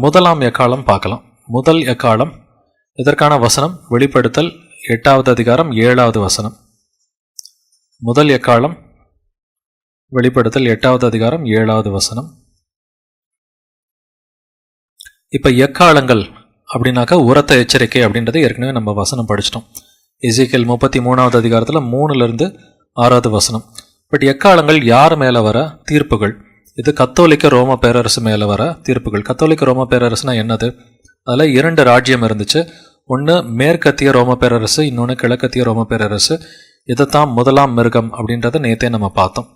முதலாம் எக்காலம் பார்க்கலாம். முதல் எக்காலம் இதற்கான வசனம் வெளிப்படுத்தல் எட்டாவது அதிகாரம் ஏழாவது வசனம். முதல் எக்காலம் வெளிப்படுத்தல் எட்டாவது அதிகாரம் ஏழாவது வசனம். இப்போ எக்காலங்கள் அப்படின்னாக்கா உரத்த எச்சரிக்கை அப்படின்றத ஏற்கனவே நம்ம வசனம் படிச்சிட்டோம். இசைக்கல் முப்பத்தி மூணாவது அதிகாரத்தில் மூணுலேருந்து ஆறாவது வசனம். பட் எக்காலங்கள் யார் மேலே வர? தீர்ப்புகள். இது கத்தோலிக்க ரோம பேரரசு மேலே வர தீர்ப்புகள். கத்தோலிக்க ரோம பேரரசுனா என்னது? அதில் இரண்டு ராஜ்யம் இருந்துச்சு. ஒன்று மேற்கத்திய ரோம பேரரசு இன்னொன்று கிழக்கத்திய ரோம பேரரசு. இதைத்தான் முதலாம் மிருகம் அப்படின்றத நேத்தே நம்ம பார்த்தோம்.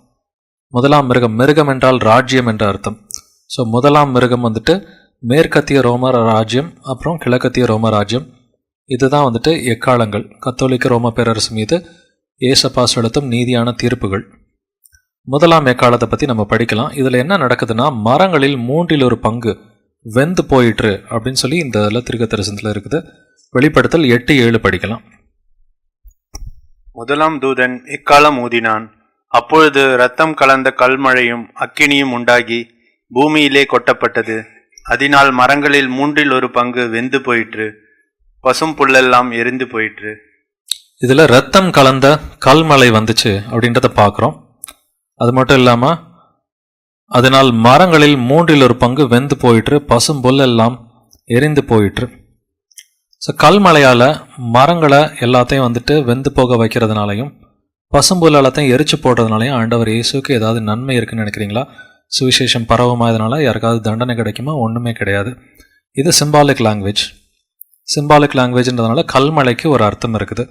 முதலாம் மிருகம் மிருகம் என்றால் ராஜ்யம் என்ற அர்த்தம். ஸோ முதலாம் மிருகம் வந்துட்டு மேற்கத்திய ரோம ராஜ்யம் அப்புறம் கிழக்கத்திய ரோம ராஜ்யம். இதுதான் வந்துட்டு எக்காலங்கள். கத்தோலிக்க ரோம பேரரசு மீது ஏசப்பா செலுத்தும் நீதியான தீர்ப்புகள். முதலாம் எக்காலத்தை பற்றி நம்ம படிக்கலாம். இதில் என்ன நடக்குதுன்னா மரங்களில் மூன்றில் ஒரு பங்கு வெந்து போயிற்று அப்படின்னு சொல்லி இந்த இதில் திருக்க தரிசனத்தில் இருக்குது. வெளிப்படுத்தல் எட்டு ஏழு படிக்கலாம். முதலாம் தூதன் இக்காலம் ஊதினான்? அப்பொழுது இரத்தம் கலந்த கல்மழையும் அக்கினியும் உண்டாகி பூமியிலே கொட்டப்பட்டது. அதனால் மரங்களில் மூன்றில் ஒரு பங்கு வெந்து போயிற்று. பசும் புல்லெல்லாம் எரிந்து போயிற்று. இதில் ரத்தம் கலந்த கல்மலை வந்துச்சு அப்படின்றத பார்க்குறோம் அது மட்டும் இல்லாமல் அதனால் மரங்களில் மூன்றில் ஒரு பங்கு வெந்து போயிட்டு பசும்புல்லெல்லாம் எரிந்து போயிட்டு ஸோ கல்மலையால் மரங்களை எல்லாத்தையும் வந்துட்டு வெந்து போக வைக்கிறதுனாலையும் பசும்புல் எல்லாத்தையும் எரிச்சு போடுறதுனாலையும் ஆண்டவர் இயேசுக்கு ஏதாவது நன்மை இருக்குன்னு நினைக்கிறீங்களா? சுவிசேஷம் பரவமாயதுனால யாருக்காவது தண்டனை கிடைக்குமா? ஒன்றுமே கிடையாது. இது சிம்பாலிக் லாங்குவேஜ் சிம்பாலிக் லாங்குவேஜ்ன்றதுனால கல்மலைக்கு ஒரு அர்த்தம் இருக்குது.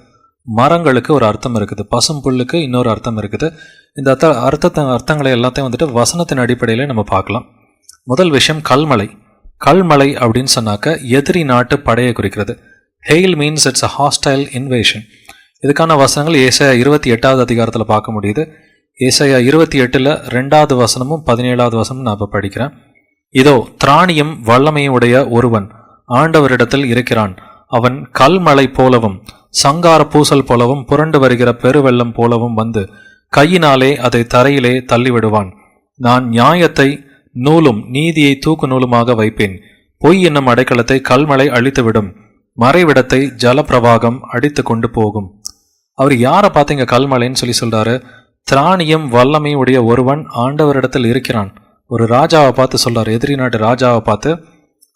மரங்களுக்கு ஒரு அர்த்தம் இருக்குது. பசும் புல்லுக்கு இன்னொரு அர்த்தம் இருக்குது. இந்த அர்த்த அர்த்தத்தை அர்த்தங்களை எல்லாத்தையும் வந்துட்டு வசனத்தின் அடிப்படையில் நம்ம பார்க்கலாம். முதல் விஷயம் கல்மலை. கல்மலை அப்படின்னு சொன்னாக்க எதிரி நாட்டு படையை குறிக்கிறது. Hail means it's a hostile invasion இதுக்கான வசனங்கள் ஏசையா இருபத்தி எட்டாவது அதிகாரத்தில் பார்க்க முடியுது. ஏசையா இருபத்தி எட்டில் ரெண்டாவது வசனமும் பதினேழாவது வசனமும் நான் இப்போ படிக்கிறேன். இதோ திராணியும் வல்லமையும் உடைய ஒருவன் ஆண்டவரிடத்தில் இருக்கிறான். அவன் கல்மலை போலவும் சங்கார பூசல் போலவும் புரண்டு வருகிற பெருவெள்ளம் போலவும் வந்து கையினாலே அதை தரையிலே தள்ளிவிடுவான். நான் நியாயத்தை நூலும் நீதியை தூக்கு நூலுமாக வைப்பேன். பொய் என்னும் அடைக்கலத்தை கல்மலை அழித்துவிடும். மறைவிடத்தை ஜலப்பிரவாகம் அடித்து கொண்டு போகும். அவர் யாரை பார்த்தீங்க கல்மலைன்னு சொல்லி சொல்றாரு? திராணியும் வல்லமையும் உடைய ஒருவன் ஆண்டவரிடத்தில் இருக்கிறான். ஒரு ராஜாவை பார்த்து சொல்றாரு. எதிரி நாட்டு ராஜாவை பார்த்து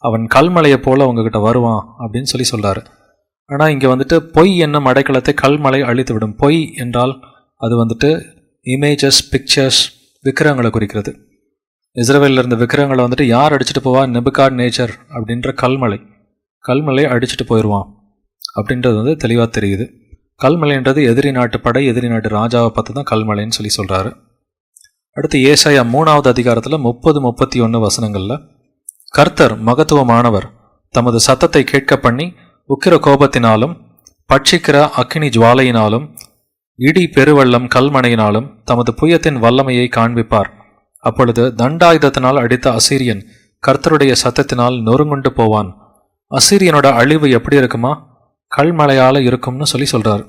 அவன் கல்மலையை போல உங்ககிட்ட வருவான் அப்படின்னு சொல்லி சொல்றாரு. ஆனால் இங்கே வந்துட்டு பொய் என்னும் அடைக்கலத்தை கல்மலை அழித்து விடும் பொய் என்றால் அது வந்துட்டு இமேஜஸ் பிக்சர்ஸ் விக்கிரகங்களை குறிக்கிறது. இஸ்ரேலில் இருந்த விக்கிரங்களை வந்துட்டு யார் அடிச்சுட்டு போவா? நெபுகாட் நேச்சர் அப்படின்ற கல்மலை. கல்மலை அடிச்சுட்டு போயிடுவான் அப்படின்றது வந்து தெளிவாக தெரியுது. கல்மலைன்றது எதிரி நாட்டு படை எதிரி நாட்டு ராஜாவை பார்த்து தான் கல்மலைன்னு சொல்லி சொல்கிறாரு அடுத்து ஏசாயா மூணாவது அதிகாரத்தில் முப்பது முப்பத்தி ஒன்று வசனங்களில் கர்த்தர் மகத்துவமானவர் தமது சத்தத்தை கேட்க பண்ணி உக்கிர கோபத்தினாலும் பட்சிக்கிற அக்கினி ஜுவாலையினாலும் இடி பெருவெள்ளம் கல்மனையினாலும் தமது புயத்தின் வல்லமையை காண்பிப்பார். அப்பொழுது தண்டாயுதத்தினால் அடித்த அசீரியன் கர்த்தருடைய சத்தத்தினால் நொறுங்குண்டு போவான். அசீரியனோட அழிவு எப்படி இருக்குமா? கல்மலையால் இருக்கும்னு சொல்லி சொல்கிறார்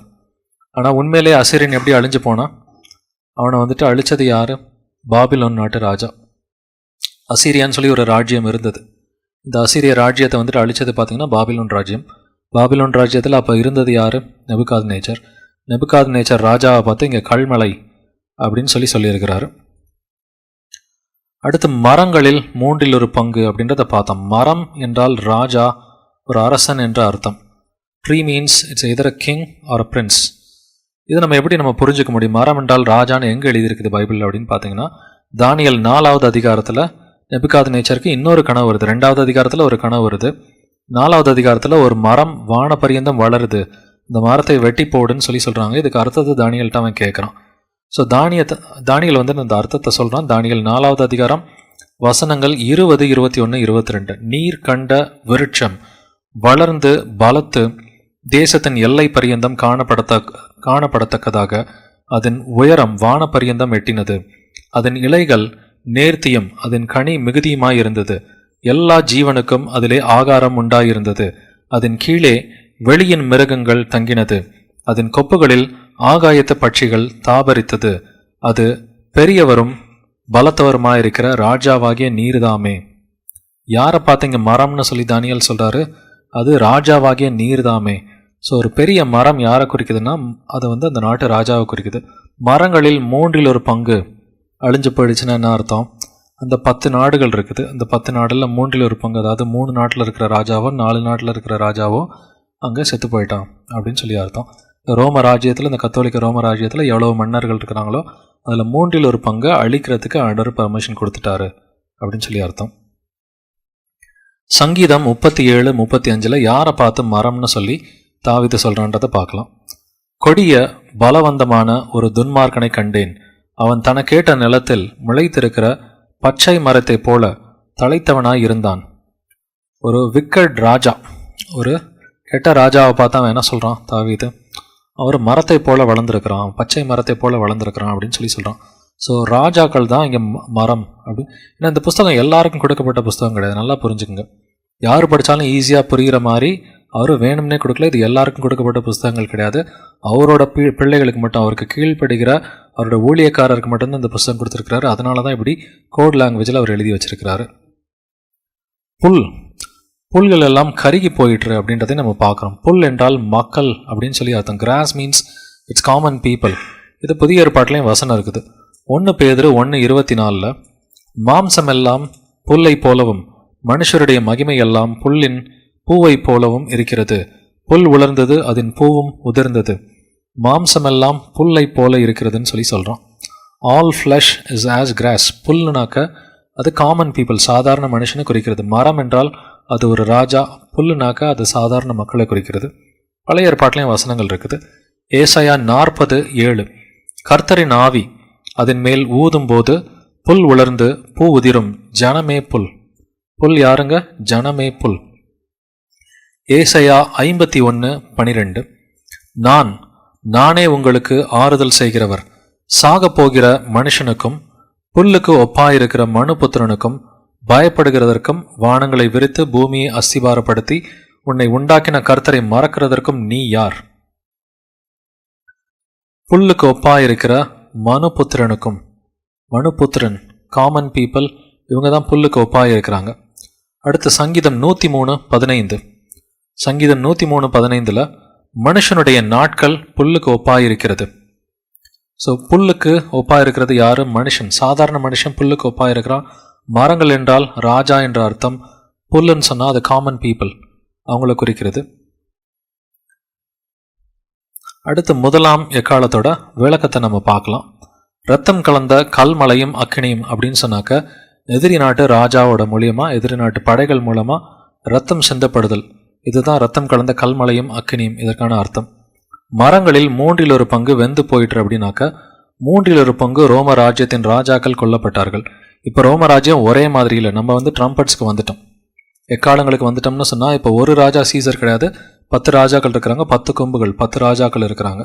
ஆனால் உண்மையிலே அசீரியன் எப்படி அழிஞ்சு போனான் அவனை வந்துட்டு அழிச்சது யார்? பாபிலோன் நாட்டு ராஜா. அசீரியான்னு சொல்லி ஒரு ராஜ்யம் இருந்தது. இந்த அசீரிய ராஜ்யத்தை வந்துட்டு அழிச்சது பார்த்திங்கன்னா பாபிலோன் ராஜ்யம். பாபிலோன் ராஜ்யத்தில் அப்போ இருந்தது யார்? நெபுகாத் நேச்சர் நெபுகாத் நேச்சர் ராஜாவை பார்த்து இங்கே கல்மலை அப்படின்னு சொல்லி சொல்லியிருக்கிறாரு. அடுத்து மரங்களில் மூன்றில் ஒரு பங்கு அப்படின்றத பார்த்தோம். மரம் என்றால் ராஜா ஒரு அரசன் என்ற அர்த்தம். Tree means it's either a king or a prince இது நம்ம எப்படி நம்ம புரிஞ்சுக்க முடியும்? மரம் என்றால் ராஜான்னு எங்கே எழுதியிருக்குது பைபிள் அப்படின்னு பார்த்தீங்கன்னா தானியல் நாலாவது அதிகாரத்தில் நெபுகாத் நேச்சருக்கு இன்னொரு கனவு வருது. ரெண்டாவது அதிகாரத்தில் ஒரு கனவு வருது. நாலாவது அதிகாரத்தில் ஒரு மரம் வானப்பரியந்தம் வளருது. இந்த மரத்தை வெட்டி போடுன்னு சொல்லி சொல்கிறாங்க இதுக்கு அர்த்தத்தை தானியல்கிட்ட அவன் கேட்குறான் ஸோ தானியத்தை தானியல் வந்து அந்த அர்த்தத்தை சொல்கிறான் தானியல் நாலாவது அதிகாரம் வசனங்கள் இருபது இருபத்தி ஒன்று இருபத்தி ரெண்டு நீர் கண்ட விருட்சம் வளர்ந்து பலத்து தேசத்தின் எல்லை பரியந்தம் காணப்படத்த காணப்படத்தக்கதாக அதன் உயரம் வான பரியந்தம் எட்டினது. அதன் இலைகள் நேர்த்தியும் அதன் கனி மிகுதியுமாயிருந்தது. எல்லா ஜீவனுக்கும் அதிலே ஆகாரம் உண்டாயிருந்தது. அதன் கீழே வெளியின் மிருகங்கள் தங்கினது. அதன் கொப்புகளில் ஆகாயத்து பட்சிகள் தாபரித்தது. அது பெரியவரும் பலத்தவருமாயிருக்கிற ராஜாவாகிய நீர்தாமே. யாரை பார்த்தீங்க மரம்னு சொல்லி தானியல் சொல்கிறாரு அது ராஜாவாகிய நீர்தாமே. ஸோ ஒரு பெரிய மரம் யாரை குறிக்குதுன்னா அது வந்து அந்த நாட்டு ராஜாவை குறிக்குது. மரங்களில் மூன்றில் ஒரு பங்கு. அழிஞ்சு போயிடுச்சுன்னா என்ன அர்த்தம்? அந்த பத்து நாடுகள் இருக்குது. அந்த பத்து நாடில் மூன்றில் ஒரு பங்கு அதாவது மூணு நாட்டில் இருக்கிற ராஜாவோ நாலு நாட்டில் இருக்கிற ராஜாவோ அங்கே செத்து போயிட்டான் அப்படின்னு சொல்லி அர்த்தம். ரோம ராஜ்யத்தில் இந்த கத்தோலிக்க ரோம ராஜ்யத்தில் எவ்வளோ மன்னர்கள் இருக்கிறாங்களோ அதில் மூன்றில் ஒரு பங்கை அழிக்கிறதுக்கு ஆண்டவர் பர்மிஷன் கொடுத்துட்டாரு அப்படின்னு சொல்லி அர்த்தம். சங்கீதம் முப்பத்தி ஏழு முப்பத்தி அஞ்சில் யாரை பார்த்து மரம்னு சொல்லி தாவித்து சொல்கிறான்றதை பார்க்கலாம். கொடிய பலவந்தமான ஒரு துன்மார்க்கனை கண்டேன். அவன் தனக்கேட்ட நிலத்தில் முளைத்திருக்கிற பச்சை மரத்தைப் போல தலைத்தவனாய் இருந்தான் ஒரு விக்கட் ராஜா ஒரு கெட்ட ராஜாவை பார்த்தா அவன் என்ன சொல்கிறான் தாவீது? அவர் மரத்தை போல வளர்ந்துருக்கிறான் பச்சை மரத்தை போல வளர்ந்துருக்கிறான் அப்படின்னு சொல்லி சொல்கிறான் ஸோ ராஜாக்கள் தான் இங்கே மரம் அப்படி. ஏன்னா இந்த புஸ்தகம் எல்லாருக்கும் கொடுக்கப்பட்ட புஸ்தகம் கிடையாது. நல்லா புரிஞ்சுக்குங்க. யார் படித்தாலும் ஈஸியாக புரிகிற மாதிரி அவர் வேணும்னே கொடுக்கல இது எல்லாருக்கும் கொடுக்கப்பட்ட புஸ்தகங்கள் கிடையாது. அவரோட பி பிள்ளைகளுக்கு மட்டும் அவருக்கு கீழ்ப்படுகிற அவரோட ஊழியக்காரருக்கு மட்டும்தான் இந்த புஸ்தகம் கொடுத்துருக்கிறாரு. அதனால தான் இப்படி கோட் லாங்குவேஜில் அவர் எழுதி வச்சிருக்கிறாரு. புல். புல்கள் எல்லாம் கருகி போயிட்டுரு அப்படின்றதை நம்ம பார்க்குறோம். புல் என்றால் மக்கள் அப்படின்னு சொல்லி அர்த்தம். Grass means it's common people இது புதிய ஏற்பாட்டிலையும் வசனம் இருக்குது. ஒன்று பேதர் ஒன்று இருபத்தி நாலில் மாம்சம் எல்லாம் புல்லை போலவும் மனுஷருடைய மகிமை எல்லாம் புல்லின் பூவை போலவும் இருக்கிறது. புல் உலர்ந்தது அதன் பூவும் உதிர்ந்தது. மாம்சமெல்லாம் புல்லை போல இருக்கிறதுன்னு சொல்லி சொல்கிறோம் all flesh is as grass புல்லுனாக்க அது காமன் பீப்புள் சாதாரண மனுஷனை குறிக்கிறது. மரம் என்றால் அது ஒரு ராஜா புல்லுனாக்க அது சாதாரண மக்களை குறிக்கிறது. பழைய ஏற்பாட்டிலையும் வசனங்கள் இருக்குது. ஏசையா நாற்பது ஏழு. கர்த்தரின் ஆவி அதன் மேல் ஊதும் போது புல் உலர்ந்து பூ உதிரும். ஜனமே புல். புல் யாருங்க? ஜனமே புல். ஏசையா ஐம்பத்தி ஒன்று பனிரெண்டு. நான் நானே உங்களுக்கு ஆறுதல் செய்கிறவர். சாகப் போகிற மனுஷனுக்கும் புல்லுக்கு ஒப்பாயிருக்கிற மனுபுத்திரனுக்கும் பயப்படுகிறதற்கும் வானங்களை விரித்து பூமியை அஸ்திபாரப்படுத்தி உன்னை உண்டாக்கின கர்த்தரை மறக்கிறதற்கும் நீ யார்? புல்லுக்கு ஒப்பாயிருக்கிற மனுபுத்திரனுக்கும் மனுபுத்திரன் காமன் பீப்புள் இவங்க தான் புல்லுக்கு ஒப்பாயிருக்கிறாங்க. அடுத்து சங்கீதம் நூற்றி மூணு பதினைந்து. சங்கீதம் நூற்றி மூணு பதினைந்தில் மனுஷனுடைய நாட்கள் புல்லுக்கு ஒப்பாயிருக்கிறது. ஸோ புல்லுக்கு ஒப்பாயிருக்கிறது யார்? மனுஷன். சாதாரண மனுஷன் புல்லுக்கு ஒப்பாயிருக்கிறான் மரங்கள் என்றால் ராஜா என்ற அர்த்தம். புல்லுன்னு சொன்னால் அது காமன் பீப்புள் அவங்கள குறிக்கிறது. அடுத்து முதலாம் எக்காலத்தோட விளக்கத்தை நம்ம பார்க்கலாம். ரத்தம் கலந்த கல்மலையும் அக்கினியும் அப்படின்னு சொன்னாக்க எதிரி நாட்டு ராஜாவோட மூலியமாக எதிரி நாட்டு படைகள் மூலமா ரத்தம் சிந்தப்படுதல். இதுதான் ரத்தம் கலந்த கல்மலையும் அக்கினியும். இதற்கான அர்த்தம். மரங்களில் மூன்றில் ஒரு பங்கு வெந்து போயிட்டு அப்படின்னாக்க மூன்றில் ஒரு பங்கு ரோம ராஜ்யத்தின் ராஜாக்கள் கொல்லப்பட்டார்கள். இப்போ ரோம ராஜ்யம் ஒரே மாதிரி இல்லை. நம்ம வந்து ட்ரம்பட்ஸ்க்கு வந்துட்டோம். எக்காலங்களுக்கு வந்துட்டோம்னு சொன்னால் இப்போ ஒரு ராஜா சீசர் கிடையாது. பத்து ராஜாக்கள் இருக்கிறாங்க பத்து கொம்புகள் பத்து ராஜாக்கள் இருக்கிறாங்க.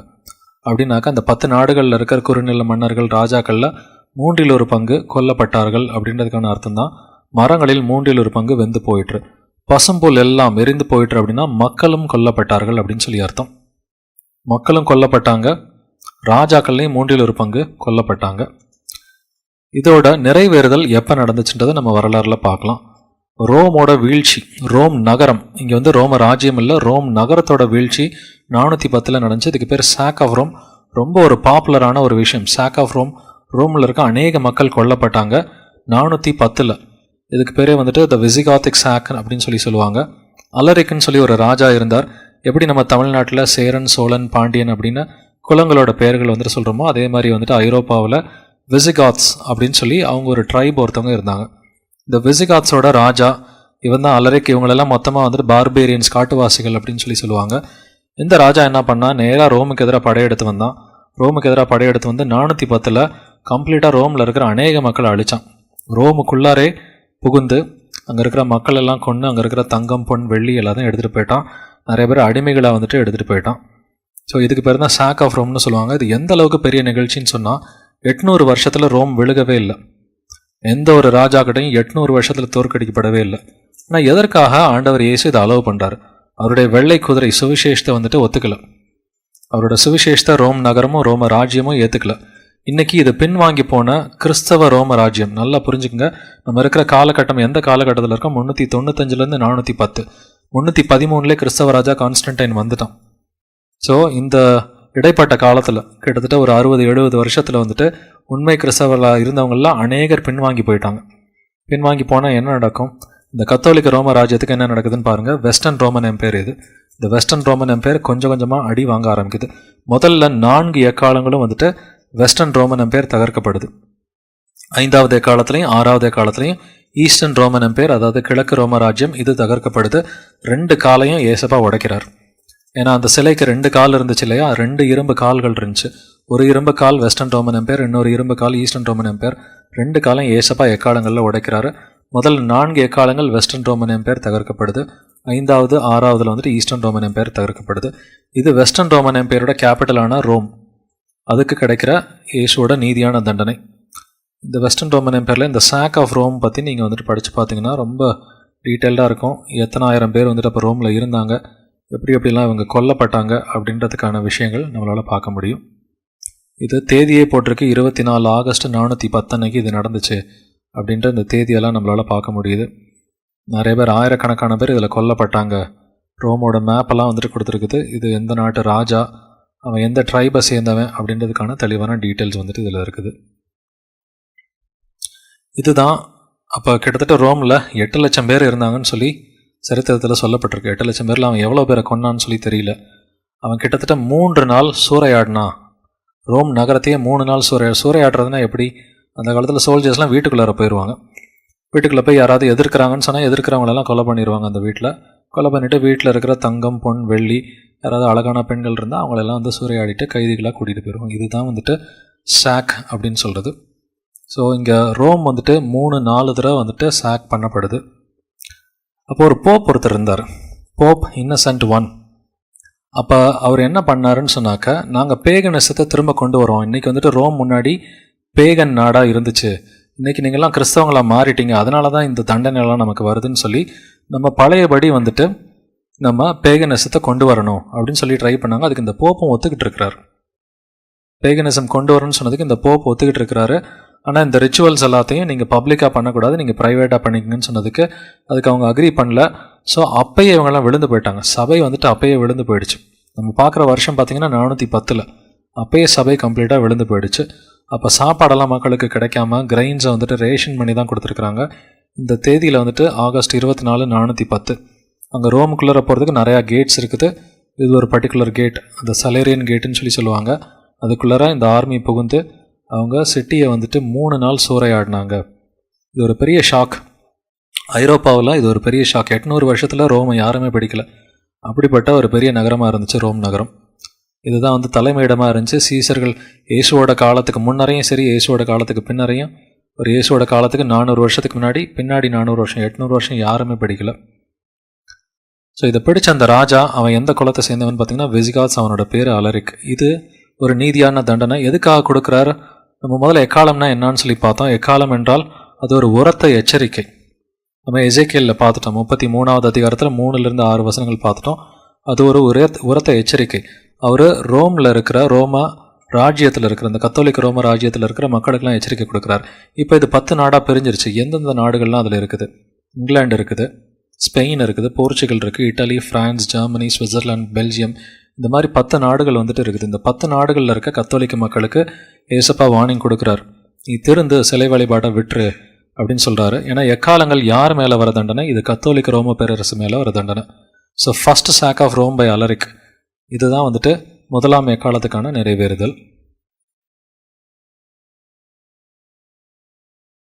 அப்படின்னாக்கா அந்த பத்து நாடுகளில் இருக்கிற குறுநில மன்னர்கள் ராஜாக்களில் மூன்றில் ஒரு பங்கு கொல்லப்பட்டார்கள் அப்படின்றதுக்கான அர்த்தம் தான் மரங்களில் மூன்றில் ஒரு பங்கு வெந்து போயிட்டு பசும்புல் எல்லாம் எரிந்து போயிட்டு அப்படின்னா மக்களும் கொல்லப்பட்டார்கள் அப்படின்னு சொல்லி அர்த்தம். மக்களும் கொல்லப்பட்டாங்க. ராஜாக்கள்லையும் மூன்றில் ஒரு பங்கு கொல்லப்பட்டாங்க. இதோட நிறைவேறுதல் எப்போ நடந்துச்சுன்றதை நம்ம வரலாறுல பார்க்கலாம். ரோமோட வீழ்ச்சி ரோம் நகரம். இங்கே வந்து ரோம ராஜ்யம் இல்லை ரோம் நகரத்தோட வீழ்ச்சி நானூற்றி பத்தில் நடந்துச்சு. இதுக்கு பேர் சாக் ஆஃப் ரோம். ரொம்ப ஒரு பாப்புலரான ஒரு விஷயம். Sack of Rome. ரோமில் இருக்க அநேக மக்கள் கொல்லப்பட்டாங்க. நானூற்றி பத்தில் இதுக்கு பேரே வந்துட்டு த விசிகாத்திக் சாக்கன் அப்படின்னு சொல்லி சொல்லுவாங்க. அலரிக்குன்னு சொல்லி ஒரு ராஜா இருந்தார். எப்படி நம்ம தமிழ்நாட்டில் சேரன் சோழன் பாண்டியன் அப்படின்னு குலங்களோட பெயர்கள் வந்துட்டு சொல்கிறோமோ அதே மாதிரி வந்துட்டு ஐரோப்பாவில் விசிகாத்ஸ் அப்படின்னு சொல்லி அவங்க ஒரு ட்ரைப் ஒருத்தவங்க இருந்தாங்க. இந்த விசிகாத்ஸோட ராஜா இவன் தான் அலரிக் இவங்களெல்லாம் மொத்தமாக வந்துட்டு பார்பேரியன்ஸ் காட்டுவாசிகள் அப்படின்னு சொல்லி சொல்லுவாங்க. இந்த ராஜா என்ன பண்ணால் நேராக ரோமுக்கு எதிராக படையெடுத்து வந்தான். ரோமுக்கு எதிராக படையெடுத்து வந்து நானூற்றி பத்தில் கம்ப்ளீட்டாக ரோமில் இருக்கிற அநேக மக்களை அழிச்சான். ரோமுக்குள்ளாரே புகுந்து அங்கே இருக்கிற மக்கள் எல்லாம் கொண்டு அங்கே இருக்கிற தங்கம் பொன் வெள்ளி எல்லாத்தையும் எடுத்துகிட்டு போயிட்டான். நிறைய பேர் அடிமைகளை வந்துட்டு எடுத்துகிட்டு போயிட்டான். ஸோ இதுக்கு பேர் தான் சாக் ஆஃப் ரோம்னு சொல்லுவாங்க. இது எந்த அளவுக்கு பெரிய நிகழ்ச்சின்னு சொன்னால் எட்நூறு வருஷத்தில் ரோம் விழுகவே இல்லை. எந்த ஒரு ராஜாக்கிட்டையும் எட்நூறு வருஷத்தில் தோற்கடிக்கப்படவே இல்லை. ஆனால் எதற்காக ஆண்டவர் இயேசு இதை அலோவ் பண்ணுறாரு அவருடைய வெள்ளை குதிரை சுவிசேஷத்தை வந்துட்டு ஒத்துக்கல. அவரோட சுவிசேஷத்தை ரோம் நகரமும் ரோம ராஜ்யமும் ஏற்றுக்கல இன்னைக்கு பின் வாங்கி போன கிறிஸ்தவ ரோம ராஜ்யம். நல்லா புரிஞ்சுக்கங்க. நம்ம இருக்கிற காலகட்டம் எந்த காலகட்டத்தில் இருக்கோம் முந்நூற்றி தொண்ணூத்தஞ்சுலேருந்து நானூற்றி பத்து. முந்நூற்றி பதிமூணுலேயே கிறிஸ்தவ ராஜா கான்ஸ்டன்டைன் வந்துட்டான். ஸோ இந்த இடைப்பட்ட காலத்தில் கிட்டத்தட்ட ஒரு அறுபது எழுபது வருஷத்தில் வந்துட்டு உண்மை கிறிஸ்தவர்களாக இருந்தவங்கள்லாம் அநேகர் பின்வாங்கி போயிட்டாங்க. பின்வாங்கி போனால் என்ன நடக்கும்? இந்த கத்தோலிக்க ரோம ராஜ்யத்துக்கு என்ன நடக்குதுன்னு பாருங்கள் வெஸ்டர்ன் ரோமன் எம்பையர் இது. இந்த வெஸ்டர்ன் ரோமன் எம்பையர் கொஞ்சம் கொஞ்சமாக அடி வாங்க ஆரம்பிக்குது. முதல்ல நான்கு எக்காலங்களும் வந்துட்டு வெஸ்டர்ன் ரோமன் எம்பையர் தகர்க்கப்படுது. ஐந்தாவது எக்காலத்துலையும் ஆறாவது எக்காலத்துலையும் ஈஸ்டர்ன் ரோமன் எம்பையர் அதாவது கிழக்கு ரோம ராஜ்யம் இது தகர்க்கப்படுது. ரெண்டு காலையும் ஏசப்பா உடைக்கிறார். ஏன்னா அந்த சிலைக்கு ரெண்டு கால் இருந்துச்சு இல்லையா? ரெண்டு இரும்பு கால்கள் இருந்துச்சு. ஒரு இரும்பு கால் வெஸ்டர்ன் ரோமன் எம்பையர் இன்னொரு இரும்பு கால் ஈஸ்டர்ன் ரோமன் எம்பையர் ரெண்டு காலம் ஏசப்பா எக்காலங்களில் உடைக்கிறாரு. முதல் நான்கு எக்காலங்கள் வெஸ்டர்ன் ரோமன் எம்பையர் தகர்க்கப்படுது. ஐந்தாவது ஆறாவதுல வந்துட்டு ஈஸ்டர்ன் ரோமன் எம்பையர் தகர்க்கப்படுது. இது வெஸ்டர்ன் ரோமன் எம்பையரோட கேபிட்டலான ரோம் அதுக்கு கிடைக்கிற இயேசுவோட நீதியான தண்டனை. இந்த வெஸ்டர்ன் ரோமன் எம்பையரில் இந்த சாக் ஆஃப் ரோம் பற்றி நீங்கள் வந்துட்டு படித்து பார்த்தீங்கன்னா ரொம்ப டீட்டெயில்டாக இருக்கும். எத்தனை ஆயிரம் பேர் வந்துட்டு அப்போ ரோமில் இருந்தாங்க. எப்படி எப்படிலாம் இவங்க கொல்லப்பட்டாங்க அப்படின்றதுக்கான விஷயங்கள் நம்மளால் பார்க்க முடியும். இது தேதியே போட்டிருக்கு. இருபத்தி நாலு ஆகஸ்ட் நானூற்றி பத்தன்னைக்கு இது நடந்துச்சு அப்படின்ற இந்த தேதியெல்லாம் நம்மளால் பார்க்க முடியுது. நிறைய பேர் ஆயிரக்கணக்கான பேர் இதில் கொல்லப்பட்டாங்க. ரோமோட மேப்பெல்லாம் வந்துட்டு கொடுத்துருக்குது. இது எந்த நாட்டு ராஜா? அவன் எந்த ட்ரைபை சேர்ந்தவன் அப்படின்றதுக்கான தெளிவான டீட்டெயில்ஸ் வந்துட்டு இதில் இருக்குது. இதுதான் அப்போ கிட்டத்தட்ட ரோமில் எட்டு லட்சம் பேர் இருந்தாங்கன்னு சொல்லி சரித்திரத்தில் சொல்லப்பட்டிருக்கு. எட்டு லட்சம் பேரில் அவன் எவ்வளோ பேரை கொன்னான்னு சொல்லி தெரியல. அவன் கிட்டத்தட்ட மூன்று நாள் சூறையாடினான் ரோம் நகரத்தையே மூணு நாள் சூறையா சூறையாடுறதுனா எப்படி? அந்த காலத்தில் சோல்ஜர்ஸ்லாம் வீட்டுக்குள்ளார போயிடுவாங்க வீட்டுக்குள்ளே போய் யாராவது எதிர்க்கிறாங்கன்னு சொன்னால் எதிர்க்கிறவங்களெல்லாம் கொலை பண்ணிடுவாங்க அந்த வீட்டில் கொலை பண்ணிவிட்டு வீட்டில் இருக்கிற தங்கம் பொன் வெள்ளி யாராவது அழகான பெண்கள் இருந்தால் அவங்களெல்லாம் வந்து சூறையாடிட்டு கைதிகளாக கூட்டிகிட்டு போயிடுவோம் இதுதான் வந்துட்டு சாக் அப்படின்னு சொல்கிறது ஸோ இங்கே ரோம் வந்துட்டு மூணு நாலு தடவை வந்துட்டு சாக் பண்ணப்படுது. அப்போது ஒரு போப் ஒருத்தர் இருந்தார். Pope Innocent one. அப்போ அவர் என்ன பண்ணாருன்னு சொன்னாக்க நாங்கள் பேகனிசத்தை திரும்ப கொண்டு வரோம் இன்றைக்கி வந்துட்டு ரோம் முன்னாடி பேகன் நாடாக இருந்துச்சு. இன்றைக்கி நீங்கள்லாம் கிறிஸ்தவங்களாக மாறிட்டீங்க. அதனால தான் இந்த தண்டனைலாம் நமக்கு வருதுன்னு சொல்லி நம்ம பழையபடி வந்துட்டு நம்ம பேகனிசத்தை கொண்டு வரணும் அப்படின்னு சொல்லி ட்ரை பண்ணாங்க. அதுக்கு இந்த போப்பும் ஒத்துக்கிட்டு இருக்கிறார். பேகனிசம் கொண்டு வரணும்னு சொன்னதுக்கு இந்த போப் ஒத்துக்கிட்டு இருக்கிறாரு. ஆனால் இந்த ரிச்சுவல்ஸ் எல்லாத்தையும் நீங்கள் பப்ளிக்காக பண்ணக்கூடாது. நீங்கள் ப்ரைவேட்டாக பண்ணிக்கங்கன்னு சொன்னதுக்கு அதுக்கு அவங்க அக்ரி பண்ணல. ஸோ அப்பயே இவங்கெல்லாம் விழுந்து போயிட்டாங்க. சபை வந்துட்டு அப்பயே விழுந்து போயிடுச்சு. நம்ம பார்க்குற வருஷம் பார்த்தீங்கன்னா நானூற்றி பத்தில் அப்பயே சபை கம்ப்ளீட்டாக விழுந்து போயிடுச்சு. அப்போ சாப்பாடெல்லாம் மக்களுக்கு கிடைக்காம கிரெயின்ஸை வந்துட்டு ரேஷன் பண்ணி தான் கொடுத்துருக்குறாங்க. இந்த தேதியில் வந்துட்டு ஆகஸ்ட் இருபத்தி நாலு நானூற்றி பத்து. அங்கே ரோமுக்குள்ளே போகிறதுக்கு நிறையா கேட்ஸ் இருக்குது. இது ஒரு பர்டிகுலர் கேட் அந்த சலேரியன் கேட்டுன்னு சொல்லி சொல்லுவாங்க. அதுக்குள்ளார இந்த ஆர்மி புகுந்து அவங்க சிட்டியை வந்துட்டு மூணு நாள் சூறையாடினாங்க. இது ஒரு பெரிய ஷாக் ஐரோப்பாவில் இது ஒரு பெரிய ஷாக் எட்நூறு வருஷத்தில் ரோமை யாருமே பிடிக்கல. அப்படிப்பட்ட ஒரு பெரிய நகரமாக இருந்துச்சு ரோம் நகரம். இதுதான் வந்து தலைமையிடமாக இருந்துச்சு. சீசர்கள் இயேசுவோட காலத்துக்கு முன்னரையும் சரி இயேசுவோட காலத்துக்கு பின்னரையும். ஒரு இயேசுவோட காலத்துக்கு நானூறு வருஷத்துக்கு முன்னாடி பின்னாடி நானூறு வருஷம் எட்நூறு வருஷம் யாருமே பிடிக்கல. ஸோ இதை பிடிச்ச அந்த ராஜா அவன் எந்த குலத்தை சேர்ந்தவன் பார்த்தீங்கன்னா வெசிகாஸ் அவனோட பேர் அலரிக். இது ஒரு நீதியான தண்டனை. எதுக்காக கொடுக்குறாரு? நம்ம முதல்ல எக்காலம்னா என்னன்னு சொல்லி பார்த்தோம். எக்காலம் என்றால் அது ஒரு உரத்த எச்சரிக்கை. நம்ம எஜேகேலில் பார்த்துட்டோம். முப்பத்தி மூணாவது அதிகாரத்தில் மூணுலேருந்து ஆறு வசனங்கள் பார்த்துட்டோம். அது ஒரு உரத்த எச்சரிக்கை. அவர் ரோமில் இருக்கிற ரோமா ராஜ்யத்தில் இருக்கிற அந்த கத்தோலிக்க ரோம ராஜ்யத்தில் இருக்கிற மக்களுக்கெல்லாம் எச்சரிக்கை கொடுக்குறார். இப்போ இது பத்து நாடாக பிரிஞ்சிருச்சு. எந்தெந்த நாடுகள்லாம் அதில் இருக்குது? இங்கிலாந்து இருக்குது ஸ்பெயின் இருக்குது போர்ச்சுகல் இருக்குது Italy France Germany Switzerland Belgium. இந்த மாதிரி பத்து நாடுகள் வந்துட்டு இருக்குது. இந்த பத்து நாடுகளில் இருக்க கத்தோலிக்க மக்களுக்கு ஏசப்பா வார்னிங் கொடுக்குறார். நீ திருந்து சிலை வழிபாட்டை விட்டுரு அப்படின்னு சொல்கிறாரு ஏன்னா எக்காலங்கள் யார் மேலே வர தண்டனை? இது கத்தோலிக்க ரோம பேரரசு மேலே வர தண்டனை. So first sack of Rome by Alaric இதுதான் வந்துட்டு முதலாம் எக்காலத்துக்கான நிறைவேறுதல்.